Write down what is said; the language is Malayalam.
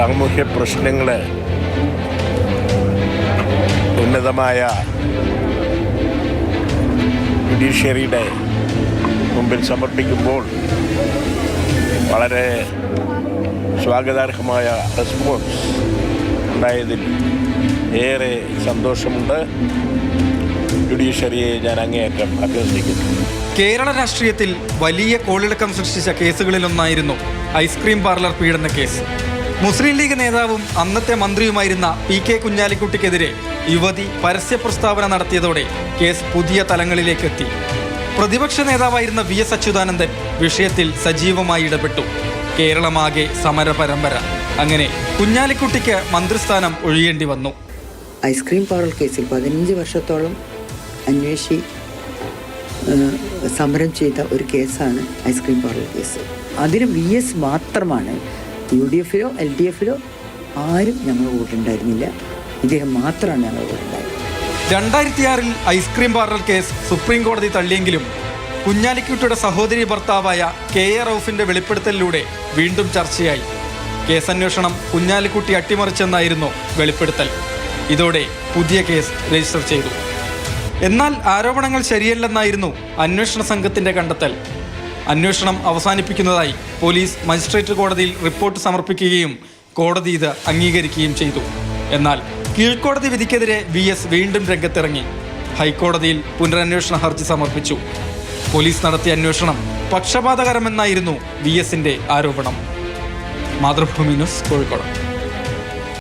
സാമൂഹ്യ പ്രശ്നങ്ങൾ ഉന്നതമായ ജുഡീഷ്യറിയുടെ മുമ്പിൽ സമർപ്പിക്കുമ്പോൾ വളരെ സ്വാഗതാർഹമായ റെസ്പോൺസ് ഉണ്ടായതിൽ ഏറെ സന്തോഷമുണ്ട്. ജുഡീഷ്യറിയെ ഞാൻ അങ്ങേയറ്റം അഭ്യർത്ഥിക്കുന്നു കേരള രാഷ്ട്രീയത്തിൽ വലിയ കോളിളക്കം സൃഷ്ടിച്ച കേസുകളിലൊന്നായിരുന്നു ഐസ്ക്രീം പാർലർ പീഡന കേസ്. മുസ്ലിം ലീഗ് നേതാവും അന്നത്തെ മന്ത്രിയുമായിരുന്ന പി കെ കുഞ്ഞാലിക്കുട്ടിക്കെതിരെ യുവതി പരസ്യ പ്രസ്താവന നടത്തിയതോടെ കേസ് പുതിയ തലങ്ങളിലേക്ക് എത്തി. പ്രതിപക്ഷ നേതാവായിരുന്ന വി എസ് അച്യുതാനന്ദൻ വിഷയത്തിൽ സജീവമായി ഇടപെട്ടു. കേരളമാകെ സമര പരമ്പര അങ്ങനെ കുഞ്ഞാലിക്കുട്ടിക്ക് മന്ത്രിസ്ഥാനം ഒഴിയേണ്ടി വന്നു. ഐസ്ക്രീം പാർലർ കേസിൽ പതിനഞ്ച് വർഷത്തോളം അന്വേഷി സമരം ചെയ്ത ഒരു കേസാണ് ഐസ്ക്രീം പാർലർ കേസ്. അതിന് വി എസ് മാത്രമാണ് യു ഡി എഫിലോ എൽ ഡി എഫിലോ ആരും ഞങ്ങൾ കൂട്ടുണ്ടായിരുന്നില്ല ഇദ്ദേഹം മാത്രമാണ് ഞങ്ങൾ കൂട്ടുണ്ടായിരുന്നത് രണ്ടായിരത്തി ആറിൽ ഐസ്ക്രീം പാർലർ കേസ് സുപ്രീം കോടതി തള്ളിയെങ്കിലും കുഞ്ഞാലിക്കുട്ടിയുടെ സഹോദരി ഭർത്താവായ കെ എ റൌഫിന്റെ വെളിപ്പെടുത്തലിലൂടെ വീണ്ടും ചർച്ചയായി. കേസന്വേഷണം കുഞ്ഞാലിക്കുട്ടി അട്ടിമറിച്ചെന്നായിരുന്നു വെളിപ്പെടുത്തൽ. ഇതോടെ പുതിയ കേസ് രജിസ്റ്റർ ചെയ്തു. എന്നാൽ ആരോപണങ്ങൾ ശരിയല്ലെന്നായിരുന്നു അന്വേഷണ സംഘത്തിന്റെ കണ്ടെത്തൽ. അന്വേഷണം അവസാനിപ്പിക്കുന്നതായി പോലീസ് മജിസ്ട്രേറ്റ് കോടതിയിൽ റിപ്പോർട്ട് സമർപ്പിക്കുകയും കോടതി ഇത് അംഗീകരിക്കുകയും ചെയ്തു. എന്നാൽ കീഴ്ക്കോടതി വിധിക്കെതിരെ വി എസ് വീണ്ടും രംഗത്തിറങ്ങി. ഹൈക്കോടതിയിൽ പുനരന്വേഷണ ഹർജി സമർപ്പിച്ചു. പോലീസ് നടത്തിയ അന്വേഷണം പക്ഷപാതകരമെന്നായിരുന്നു വി എസിന്റെ ആരോപണം. മാതൃഭൂമി ന്യൂസ് കോഴിക്കോട്.